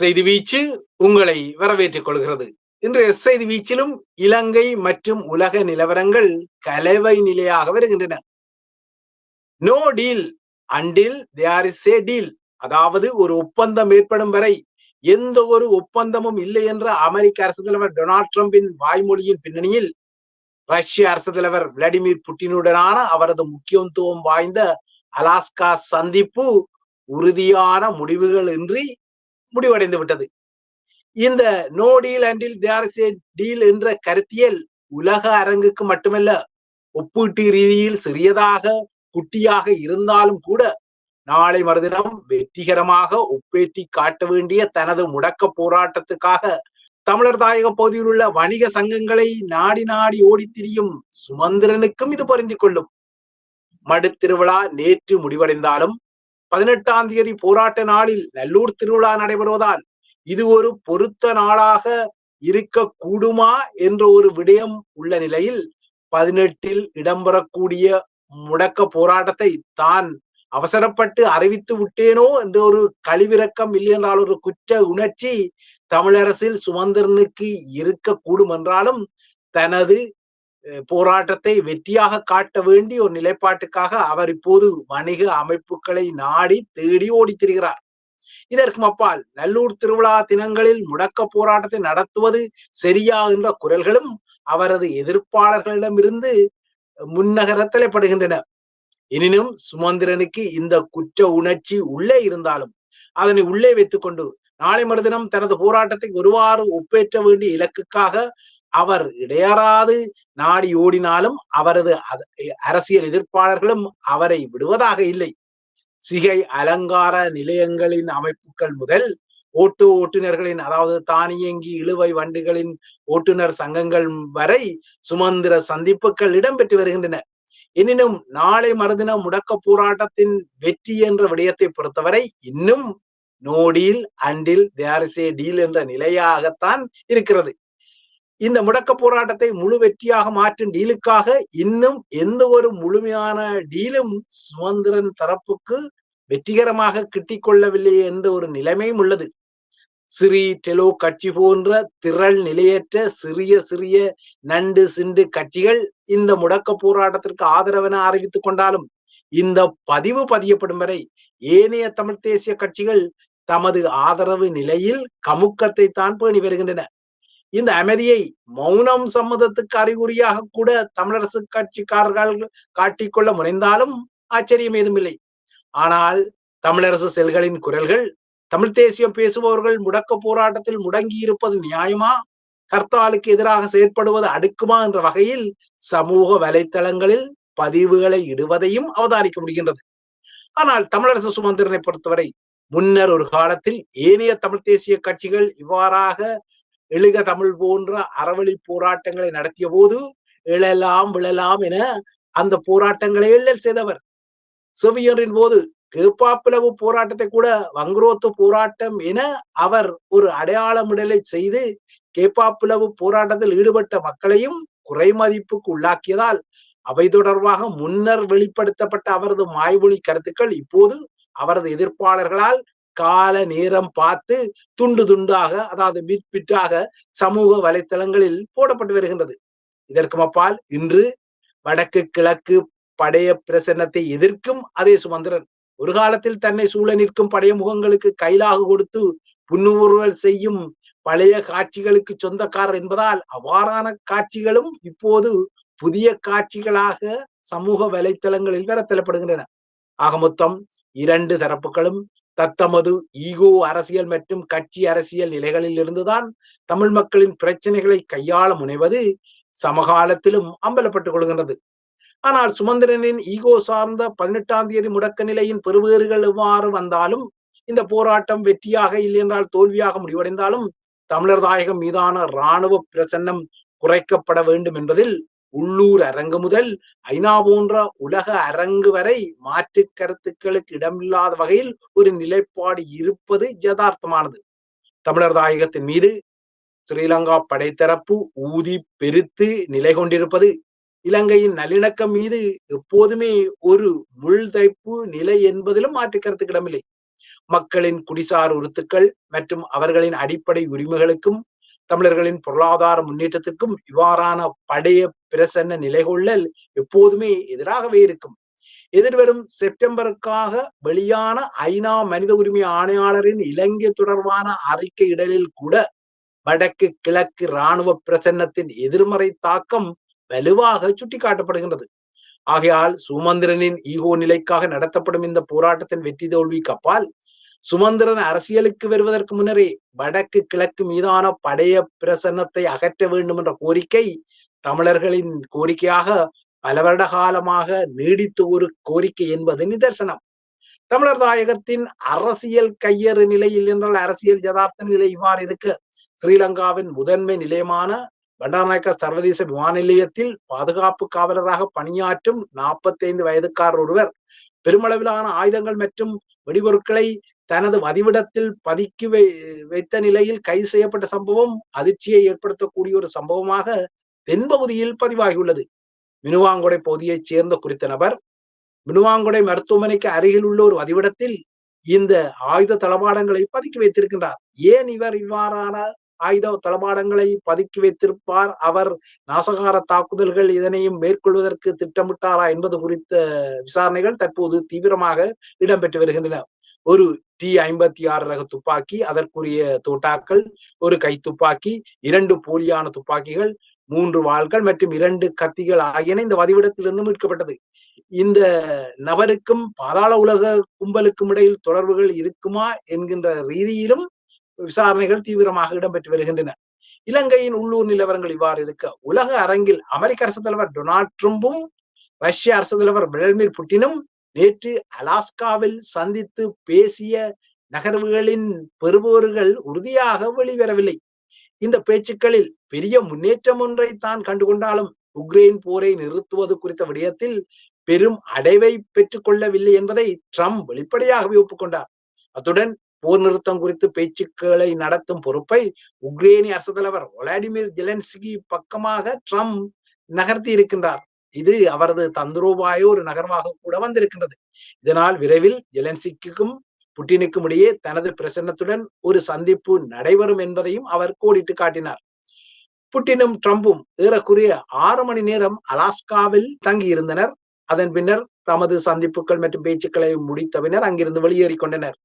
செய்தி வீச்சு உங்களை வரவேற்றுக் கொள்கிறது. இன்றைய செய்தி வீச்சிலும் இலங்கை மற்றும் உலக நிலவரங்கள் கலவை நிலையாக வருகின்றன. No deal until there is a deal அதாவது ஒரு ஒப்பந்தம் ஏற்படும் வரை எந்த ஒரு ஒப்பந்தமும் இல்லை என்ற அமெரிக்க அரசு தலைவர் டொனால்ட் ட்ரம்பின் வாய்மொழியின் பின்னணியில் ரஷ்ய அரசு தலைவர் விளாடிமிர் புட்டினுடனான அவரது முக்கியத்துவம் வாய்ந்த அலாஸ்கா சந்திப்பு உறுதியான முடிவுகள் இன்றி முடிவடைந்து விட்டது. இந்த no deal until there deal என்ற கருத்தியல் உலக அரங்குக்கு மட்டுமல்ல ஒப்பீட்டு ரீதியில் சிறியதாக குட்டியாக இருந்தாலும் கூட நாளை மறுதினம் வெற்றிகரமாக ஒப்பேற்றி காட்ட வேண்டிய தனது முடக்க போராட்டத்துக்காக தமிழர் தாயக பகுதியில் உள்ள வணிக சங்கங்களை நாடி நாடி ஓடித் திரியும் சுமந்திரனுக்கும் இது பொருந்திக் கொள்ளும். மடுத்திருவிழா நேற்று முடிவடைந்தாலும் பதினெட்டாம் தேதி போராட்ட நாளில் நல்லூர் திருவிழா நடைபெறுவதால் இது ஒரு பொருத்த நாளாக இருக்க கூடுமா என்ற ஒரு விடயம் உள்ள நிலையில் பதினெட்டில் இடம்பெறக்கூடிய முடக்க போராட்டத்தை தான் அவசரப்பட்டு அறிவித்து விட்டேனோ என்ற ஒரு கழிவிறக்கம் இல்லை என்றால் ஒரு குற்ற உணர்ச்சி தமிழரசில் சுமந்திரனுக்கு இருக்கக்கூடும் என்றாலும் தனது போராட்டத்தை வெற்றியாக காட்ட வேண்டிய ஒரு நிலைப்பாட்டுக்காக அவர் இப்போது வணிக அமைப்புகளை நாடி தேடி ஓடித்திருக்கிறார் இதற்கு அப்பால் நல்லூர் திருவிழா தினங்களில் முடக்க போராட்டத்தை நடத்துவது சரியா என்ற குரல்களும் அவரது எதிர்ப்பாளர்களிடமிருந்து முன்னகரத்தலைப்படுகின்றன எனினும் சுமந்திரனுக்கு இந்த குற்ற உணர்ச்சி உள்ளே இருந்தாலும் அதனை உள்ளே வைத்துக்கொண்டு நாளை மறுதினம் தனது போராட்டத்தை ஒருவாறு ஒப்பேற்ற வேண்டிய இலக்குக்காக அவர் இடையறாது நாடி ஓடினாலும் அவரது அரசியல் எதிர்ப்பாளர்களும் அவரை விடுவதாக இல்லை. சிகை அலங்கார நிலையங்களின் அமைப்புகள் முதல் ஓட்டு ஓட்டுநர்களின் அதாவது தானியங்கி இழுவை வண்டிகளின் ஓட்டுநர் சங்கங்கள் வரை சுமந்திர சந்திப்புகள் இடம்பெற்று வருகின்றன. எனினும் நாளை மறுதினம் முடக்க போராட்டத்தின் வெற்றி என்ற விடயத்தை பொறுத்தவரை இன்னும் நோடீல் அண்டில் தேரிசே டீல் என்ற நிலையாகத்தான் இருக்கிறது. இந்த முடக்க போராட்டத்தை முழு வெற்றியாக மாற்றும் டீலுக்காக இன்னும் எந்த ஒரு முழுமையான டீலும் சுதந்திரன் தரப்புக்கு வெற்றிகரமாக கிட்டிக் கொள்ளவில்லை என்ற ஒரு நிலைமையும் உள்ளது. சிறி டெலோ கட்சி போன்ற திரள் நிலையற்ற சிறிய சிறிய நண்டு சிண்டு கட்சிகள் இந்த முடக்க போராட்டத்திற்கு ஆதரவென அறிவித்துக் கொண்டாலும் இந்த பதிவு பதியப்படும் வரை ஏனைய தமிழ் தேசிய கட்சிகள் தமது ஆதரவு நிலையில் கமுக்கத்தை தான் பேணி வருகின்றன. இந்த அமைதியை மௌனம் சம்மதத்துக்கு அறிகுறியாக கூட தமிழரசு கட்சிக்காரர்கள் காட்டிக்கொள்ள முனைந்தாலும் ஆச்சரியம் ஏதுமில்லை ஆனால் தமிழரசு செல்களின் குரல்கள் தமிழ் தேசியம் பேசுபவர்கள் முடக்க போராட்டத்தில் முடங்கி இருப்பது நியாயமா? ஹர்த்தாலுக்கு எதிராக செயற்படுவது அடுக்குமா என்ற வகையில் சமூக வலைத்தளங்களில் பதிவுகளை இடுவதையும் அவதானிக்க முடிகின்றது. ஆனால் தமிழரசு சுமந்திரனை பொறுத்தவரை முன்னர் ஒரு காலத்தில் ஏனைய தமிழ் தேசிய கட்சிகள் இவ்வாறாக எழுக தமிழ் போன்ற அறவழி போராட்டங்களை நடத்திய போது எழலாம் விழலாம் என அந்த போராட்டங்களை எள்ளல் செய்தவர். செவியரின் போது கேப்பாப்பிளவு போராட்டத்தை கூட வங்குரோத்து போராட்டம் என அவர் ஒரு அடையாளமிடலை செய்து கேப்பாப்பிளவு போராட்டத்தில் ஈடுபட்ட மக்களையும் குறைமதிப்புக்கு உள்ளாக்கியதால் அவை தொடர்பாக முன்னர் வெளிப்படுத்தப்பட்ட அவரது மாய்மொழி கருத்துக்கள் இப்போது அவரது எதிர்ப்பாளர்களால் கால நேரம் பார்த்து துண்டு துண்டாக அதாவது பிட் பிட்டாக சமூக வலைத்தளங்களில் போடப்பட்டு வருகின்றது. இதற்கு அப்பால் இன்று வடக்கு கிழக்கு படைய பிரசன்னத்தை எதிர்க்கும் அதே சுமந்திரன். ஒரு காலத்தில் தன்னை சூழ நிற்கும் படைய முகங்களுக்கு கைலாக கொடுத்து புன்னுருவல் செய்யும் பழைய காட்சிகளுக்கு சொந்தக்காரர் என்பதால் அவ்வாறான காட்சிகளும் இப்போது புதிய காட்சிகளாக சமூக வலைத்தளங்களில் வரத்தலப்படுகின்றன ஆக மொத்தம் இரண்டு தரப்புகளும் தத்தமது ஈகோ அரசியல் மற்றும் கட்சி அரசியல் நிலைகளில் இருந்துதான் தமிழ் மக்களின் பிரச்சனைகளை கையாள முனைவது சமகாலத்திலும் அம்பலப்பட்டுக் கொள்கின்றது. ஆனால் சுமந்திரனின் ஈகோ சார்ந்த பதினெட்டாம் தேதி முடக்க நிலையின் பெருவேறுகள் எவ்வாறு வந்தாலும் இந்த போராட்டம் வெற்றியாக இல்லை என்றால் தோல்வியாக முடிவடைந்தாலும் தமிழர் தாயகம் மீதான இராணுவ பிரசன்னம் குறைக்கப்பட வேண்டும் என்பதில் உள்ளூர் அரங்கு முதல் ஐநா போன்ற உலக அரங்கு வரை மாற்று கருத்துக்களுக்கு இடமில்லாத வகையில் ஒரு நிலைப்பாடு இருப்பது யதார்த்தமானது. தமிழர் தாயகத்தின் மீது ஸ்ரீலங்கா படைத்தரப்பு ஊதி பெருத்து நிலை கொண்டிருப்பது இலங்கையின் நல்லிணக்கம் மீது எப்போதுமே ஒரு முள்தைப்பு நிலை என்பதிலும் மாற்று கருத்துக்கிடமில்லை மக்களின் குடிசார் உறுத்துக்கள் மற்றும் அவர்களின் அடிப்படை உரிமைகளுக்கும் தமிழர்களின் பொருளாதார முன்னேற்றத்திற்கும் இவ்வாறான படைய பிரசன்ன நிலைகொள்ளல் எப்போதுமே எதிராகவே இருக்கும். எதிர்வரும் செப்டம்பருக்காக வெளியான ஐநா மனித உரிமை ஆணையாளரின் இலங்கை தொடர்பான அறிக்கை இடலில் கூட வடக்கு கிழக்கு இராணுவ பிரசன்னத்தின் எதிர்மறை தாக்கம் வலுவாக சுட்டிக்காட்டப்படுகின்றது. ஆகையால் சுமந்திரனின் ஈகோ நிலைக்காக நடத்தப்படும் இந்த போராட்டத்தின் வெற்றி தோல்விக்கு அப்பால் சுமந்திரன் அரசியலுக்கு வருவதற்கு முன்னரே வடக்கு கிழக்கு மீதான படைய பிரசன்னத்தை அகற்ற வேண்டும் என்ற கோரிக்கை தமிழர்களின் கோரிக்கையாக பல வருட காலமாக நீடித்த ஒரு கோரிக்கை என்பது நிதர்சனம். தமிழர் தாயகத்தின் அரசியல் கையறு நிலையில் என்றால் அரசியல் யதார்த்த நிலை இவ்வாறு இருக்க ஸ்ரீலங்காவின் முதன்மை நிலையமான பண்டாரநாயக்க சர்வதேச விமான நிலையத்தில் பாதுகாப்பு காவலராக பணியாற்றும் நாற்பத்தி ஐந்து வயதுக்காரர் ஒருவர் பெருமளவிலான ஆயுதங்கள் மற்றும் வெடிபொருட்களை தனது வதிவிடத்தில் பதுக்கி வை வைத்த நிலையில் கைது செய்யப்பட்ட சம்பவம் அதிர்ச்சியை ஏற்படுத்தக்கூடிய ஒரு சம்பவமாக தென்பகுதியில் பதிவாகியுள்ளது. மினுவாங்கொடை பகுதியைச் சேர்ந்த குறித்த நபர் மினுவாங்கொடை மருத்துவமனைக்கு அருகில் உள்ள ஒரு வதிவிடத்தில் இந்த ஆயுத தளபாடங்களை பதுக்கி வைத்திருக்கின்றார். ஏன் இவர் இவ்வாறான ஆயுத தளபாடங்களை பதுக்கி வைத்திருப்பார். அவர் நாசகார தாக்குதல்கள் இதனையும் மேற்கொள்வதற்கு திட்டமிட்டாரா என்பது குறித்த விசாரணைகள் தற்போது தீவிரமாக இடம்பெற்று வருகின்றன. ஒரு டி ஐம்பத்தி ஆறு ரக துப்பாக்கி அதற்குரிய தோட்டாக்கள் ஒரு கை துப்பாக்கி இரண்டு போலியான துப்பாக்கிகள் மூன்று வாள்கள் மற்றும் இரண்டு கத்திகள் ஆகியன இந்த வதிவிடத்திலிருந்து மீட்கப்பட்டது. இந்த நபருக்கும் பாதாள உலக கும்பலுக்கும் இடையில் தொடர்புகள் இருக்குமா என்கின்ற ரீதியிலும் விசாரணைகள் தீவிரமாக இடம்பெற்று வருகின்றன. இலங்கையின் உள்ளூர் நிலவரங்கள் இவ்வாறு இருக்க உலக அரங்கில் அமெரிக்க அரசு தலைவர் டொனால்ட் ட்ரம்பும் ரஷ்ய அரசு தலைவர் விளாடிமிர் புட்டினும் நேற்று அலாஸ்காவில் சந்தித்து பேசிய நகர்வுகளின் பெறுபவர்கள் உறுதியாக வெளிவரவில்லை. இந்த பேச்சுக்களில் பெரிய முன்னேற்றம் ஒன்றை தான் கண்டுகொண்டாலும் உக்ரைன் போரை நிறுத்துவது குறித்த விடயத்தில் பெரும் அடைவை பெற்றுக் கொள்ளவில்லை என்பதை ட்ரம்ப் வெளிப்படையாகவே ஒப்புக்கொண்டார். அத்துடன் போர் நிறுத்தம் குறித்து பேச்சுக்களை நடத்தும் பொறுப்பை உக்ரைனிய அரசு தலைவர் விளாடிமிர் ஜெலன்ஸ்கி பக்கமாக ட்ரம்ப் நகர்த்தி இருக்கின்றார். இது அவரது தந்திரோபாய ஒரு நகர்வாக கூட வந்திருக்கின்றது. இதனால் விரைவில் ஜெலன்ஸ்கிக்கும் புட்டினுக்கும் இடையே தனது பிரசன்னத்துடன் ஒரு சந்திப்பு நடைபெறும் என்பதையும் அவர் கோடிட்டு காட்டினார். புட்டினும் ட்ரம்பும் ஏறக்குறைய ஆறு மணி நேரம் அலாஸ்காவில் தங்கியிருந்தனர். அதன் பின்னர் தமது சந்திப்புகள் மற்றும் பேச்சுக்களை முடித்த பின்னர் அங்கிருந்து வெளியேறி கொண்டனர்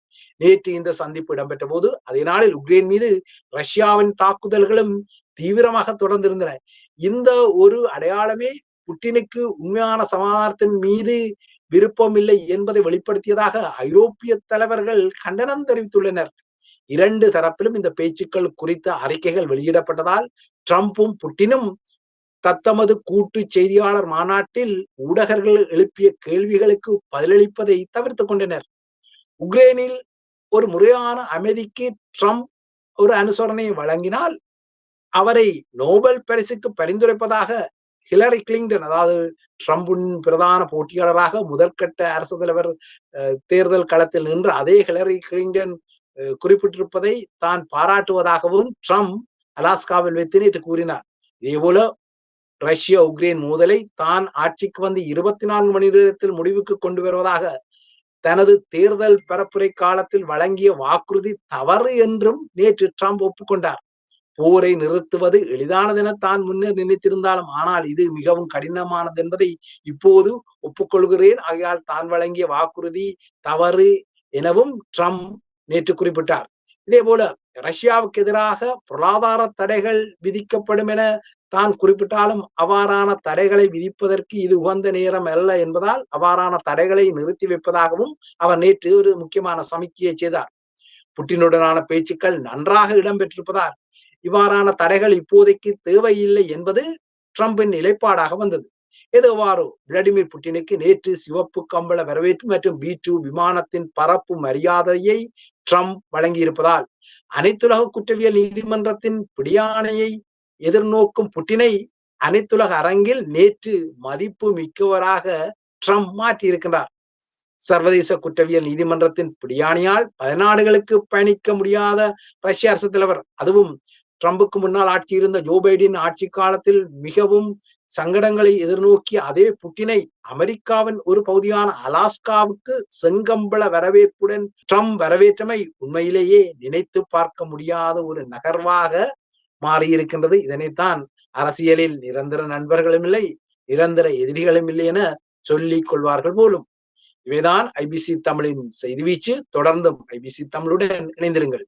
நேற்று இந்த சந்திப்பு இடம்பெற்ற போது அதே நாளில் உக்ரைன் மீது ரஷ்யாவின் தாக்குதல்களும் தீவிரமாக தொடர்ந்திருந்தன. இந்த ஒரு அடையாளமே புட்டினுக்கு உண்மையான சமாதானத்தின் மீது விருப்பம் இல்லை என்பதை வெளிப்படுத்தியதாக ஐரோப்பிய தலைவர்கள் கண்டனம் தெரிவித்துள்ளனர். இரண்டு தரப்பிலும் இந்த பேச்சுக்கள் குறித்த அறிக்கைகள் வெளியிடப்பட்டதால் ட்ரம்ப்பும் புட்டினும் தத்தமது கூட்டு செய்தியாளர் மாநாட்டில் ஊடகர்கள் எழுப்பிய கேள்விகளுக்கு பதிலளிப்பதை தவிர்த்து கொண்டனர். உக்ரைனில் ஒரு முறையான அமைதிக்கு ட்ரம்ப் ஒரு அனுசரணையை வழங்கினால் அவரை நோபல் பரிசுக்கு பரிந்துரைப்பதாக ஹிலரி கிளிங்டன் அதாவது ட்ரம்பின் பிரதான போட்டியாளராக முதற்கட்ட அரசு தலைவர் தேர்தல் களத்தில் நின்று அதே ஹிலரி கிளிங்டன் குறிப்பிட்டிருப்பதை தான் பாராட்டுவதாகவும் ட்ரம்ப் அலாஸ்காவில் வைத்து நேற்று கூறினார். இதே போல ரஷ்ய உக்ரைன் மோதலை தான் ஆட்சிக்கு வந்து இருபத்தி நான்கு மணி நேரத்தில் முடிவுக்கு கொண்டு வருவதாக தனது தேர்தல் பரப்புரை காலத்தில் வழங்கிய வாக்குறுதி தவறு என்றும் நேற்று ட்ரம்ப் ஒப்புக்கொண்டார். போரை நிறுத்துவது எளிதானதென தான் முன்னர் நினைத்திருந்தாலும் ஆனால் இது மிகவும் கடினமானது என்பதை இப்போது ஒப்புக்கொள்கிறேன். ஆகையால் தான் வழங்கிய வாக்குறுதி தவறு எனவும் ட்ரம்ப் நேற்று குறிப்பிட்டார். இதே போல ரஷ்யாவுக்கு எதிராக பொருளாதார தடைகள் விதிக்கப்படும் என தான் குறிப்பிட்டாலும் அவ்வாறான தடைகளை விதிப்பதற்கு இது உகந்த நேரம் அல்ல என்பதால் அவ்வாறான தடைகளை நிறுத்தி வைப்பதாகவும் அவர் நேற்று ஒரு முக்கியமான சமிக்கையை செய்தார். புட்டினுடனான பேச்சுக்கள் நன்றாக இடம்பெற்றிருப்பதால் இவ்வாறான தடைகள் இப்போதைக்கு தேவையில்லை என்பது ட்ரம்பின் நிலைப்பாடாக வந்தது. எதுவாறு விளாடிமிர் புட்டினுக்கு நேற்று சிவப்பு கம்பள வரவேற்பு மற்றும் பி டூ விமானத்தின் பரப்பு மரியாதையை ட்ரம்ப் வழங்கியிருப்பதால் அனைத்துலக குற்றவியல் நீதிமன்றத்தின் பிடியாணையை எதிர்நோக்கும் புட்டினை அனைத்துலக அரங்கில் நேற்று மதிப்பு மிக்கவராக ட்ரம்ப் மாற்றியிருக்கிறார் சர்வதேச குற்றவியல் நீதிமன்றத்தின் பிடியாணியால் பதினாடுகளுக்கு பயணிக்க முடியாத ரஷ்ய அரசு தலைவர். அதுவும் ட்ரம்புக்கு முன்னால் ஆட்சி இருந்த ஜோ பைடன் ஆட்சி காலத்தில் மிகவும் சங்கடங்களை எதிர்நோக்கிய அதே புட்டினை அமெரிக்காவின் ஒரு பகுதியான அலாஸ்காவுக்கு செங்கம்பள வரவேற்புடன் ட்ரம்ப் வரவேற்றமை உண்மையிலேயே நினைத்து பார்க்க முடியாத ஒரு நகர்வாக மாறியிருக்கின்றது. இதனைத்தான் அரசியலில் நிரந்தர நண்பர்களும் இல்லை நிரந்தர எதிரிகளும் இல்லை என சொல்லிக் கொள்வார்கள் போலும். இவைதான் ஐபிசி தமிழின் செய்தி வீச்சு. தொடர்ந்தும் ஐபிசி தமிழுடன் இணைந்திருங்கள்.